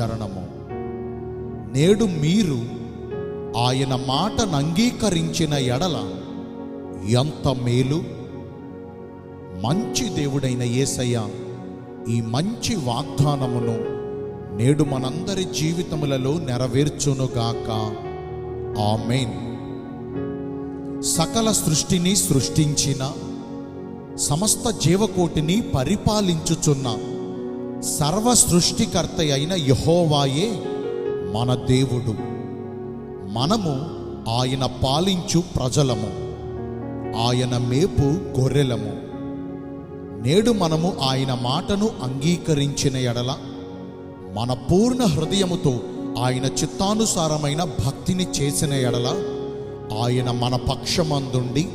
చరణము. నేడు మీరు ఆయన మాటను అంగీకరించిన ఎడల ఎంత మేలు. మంచి దేవుడైన యేసయ్య ఈ మంచి వాగ్దానమును నేడు మనందరి జీవితములలో నెరవేర్చునుగాక ఆమెన్. సకల సృష్టిని సృష్టించిన సమస్త జీవకోటిని పరిపాలించుచున్న సర్వ సృష్టికర్త అయిన యహోవాయే మన దేవుడు. మనము ఆయన పాలించు ప్రజలము. ఆయన మేపు గొర్రెలము. నేడు మనము ఆయన మాటను అంగీకరించిన ఎడల మన పూర్ణ హృదయముతో ఆయన చిత్తానుసారమైన భక్తిని చేసిన ఎడల ఆయన మన పక్షమందుండి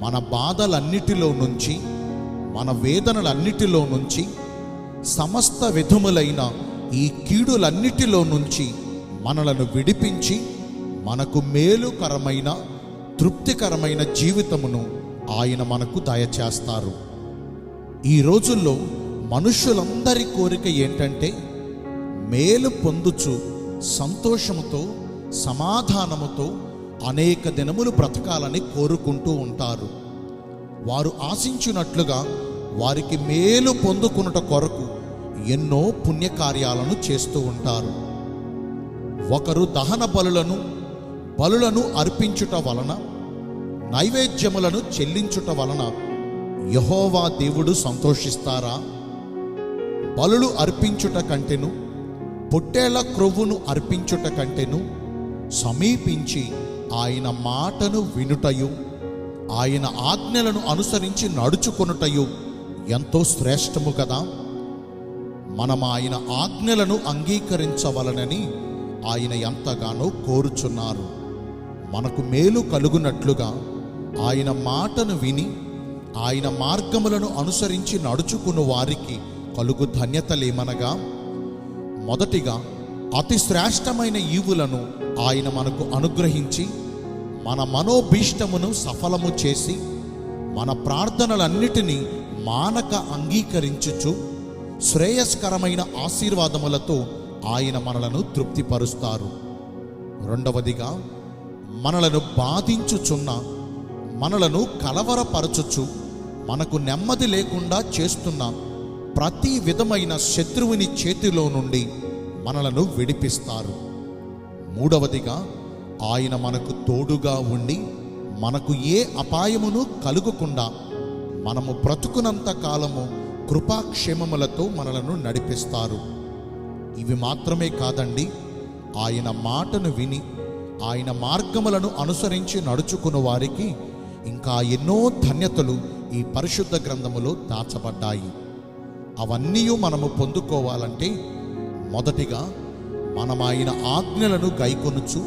మన బాధలన్నిటిలో నుంచి మన వేదనలన్నిటిలో నుంచి సమస్త విధములైన ఈ కీడులన్నిటిలో నుంచి మనలను విడిపించి మనకు మేలుకరమైన తృప్తికరమైన జీవితమును ఆయన మనకు దయచేస్తారు. ఈ రోజుల్లో మనుషులందరి కోరిక ఏంటంటే మేలు పొందుచు సంతోషముతో సమాధానముతో అనేక దినములు బ్రతకాలని కోరుకుంటూ ఉంటారు. వారు ఆశించినట్లుగా వారికి మేలు పొందుకున్నట కొరకు ఎన్నో పుణ్యకార్యాలను చేస్తూ ఉంటారు. ఒకరు దహన బలులను బలులను అర్పించుట వలన నైవేద్యములను చెల్లించుట వలన యహోవా దేవుడు సంతోషిస్తారా? బలులు అర్పించుట కంటెను పొట్టేళ్ళ క్రొవ్వును అర్పించుట కంటెను సమీపించి ఆయన మాటను వినుటయు ఆయన ఆజ్ఞలను అనుసరించి నడుచుకొనుటయు ఎంతో శ్రేష్టము కదా. మనం ఆయన ఆజ్ఞలను అంగీకరించవలనని ఆయన ఎంతగానో కోరుచున్నారు. మనకు మేలు కలుగునట్లుగా ఆయన మాటను విని ఆయన మార్గములను అనుసరించి నడుచుకుని వారికి కలుగు ధన్యతలేమనగా మొదటిగా అతి శ్రేష్టమైన ఈవులను ఆయన మనకు అనుగ్రహించి మన మనోభీష్టమును సఫలము చేసి మన ప్రార్థనలన్నిటినీ మానక అంగీకరించుచు శ్రేయస్కరమైన ఆశీర్వాదములతో ఆయన మనలను తృప్తిపరుస్తారు. రెండవదిగా మనలను బాధించుచున్న మనలను కలవరపరచుచు మనకు నెమ్మది లేకుండా చేస్తున్న ప్రతి విధమైన శత్రువుని చేతిలో నుండి మనలను విడిపిస్తారు. మూడవదిగా ఆయన మనకు తోడుగా ఉండి మనకు ఏ అపాయమును కలుగకుండా మనము బ్రతుకునంత కాలము కృపాక్షేమములతో మనలను నడిపిస్తారు. ఇవి మాత్రమే కాదండి ఆయన మాటను విని ఆయన మార్గములను అనుసరించి నడుచుకున్న వారికి ఇంకా ఎన్నో ధన్యతలు ఈ పరిశుద్ధ గ్రంథములో దాచబడ్డాయి. అవన్నీ మనము పొందుకోవాలంటే మొదటిగా మనం ఆయన ఆజ్ఞలను గైకొనుచు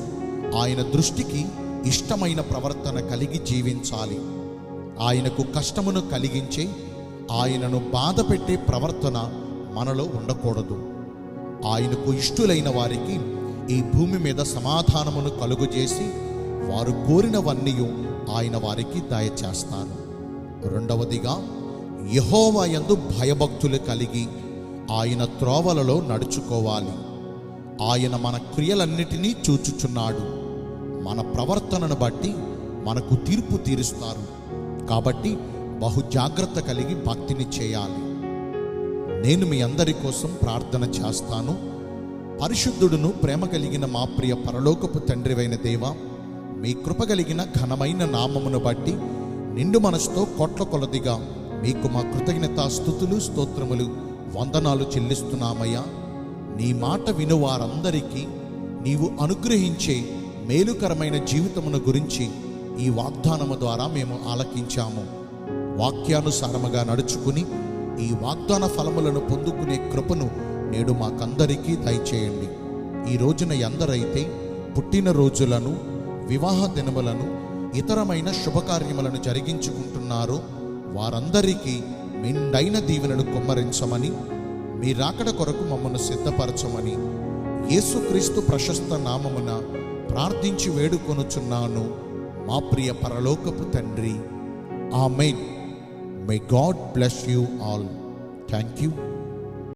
ఆయన దృష్టికి ఇష్టమైన ప్రవర్తన కలిగి జీవించాలి. ఆయనకు కష్టమును కలిగించే ఆయనను బాధ పెట్టే ప్రవర్తన మనలో ఉండకూడదు. ఆయనకు ఇష్టులైన వారికి ఈ భూమి మీద సమాధానమును కలుగజేసి వారు కోరినవన్నీ ఆయన వారికి దయచేస్తారు రెండవదిగా యహోవయందు భయభక్తులు కలిగి ఆయన త్రోవలలో నడుచుకోవాలి. ఆయన మన క్రియలన్నిటినీ చూచుచున్నాడు. మన ప్రవర్తనను బట్టి మనకు తీర్పు తీరుస్తారు. కాబట్టి బహు జాగ్రత్త కలిగి భక్తిని చేయాలి. నేను మీ అందరి కోసం ప్రార్థన చేస్తాను. పరిశుద్ధుడును ప్రేమ కలిగిన మా ప్రియ పరలోకపు తండ్రివైన దేవ మీ కృప కలిగిన ఘనమైన నామమును బట్టి నిండు మనసుతో కొట్ల కొలదిగా మీకు మా కృతజ్ఞత స్థుతులు స్తోత్రములు వందనాలు చెల్లిస్తున్నామయ్యా. నీ మాట విను వారందరికీ నీవు అనుగ్రహించే మేలుకరమైన జీవితమును గురించి ఈ వాగ్దానము ద్వారా మేము ఆలకించాము. వాక్యానుసారముగా నడుచుకుని ఈ వాగ్దాన ఫలములను పొందుకునే కృపను నేడు మాకందరికీ దయచేయండి. ఈ రోజున ఎందరైతే పుట్టినరోజులను వివాహ దినములను ఇతరమైన శుభకార్యములను జరిగించుకుంటున్నారో వారందరికీ మెండైన దీవులను కుమ్మరించమని మీ రాకడ కొరకు మమ్మల్ని సిద్ధపరచమని యేసుక్రీస్తు ప్రశస్త నామమున ప్రార్థించి వేడుకొనుచున్నాను. మా ప్రియ పరలోకపు తండ్రి. Amen. May God bless you all thank you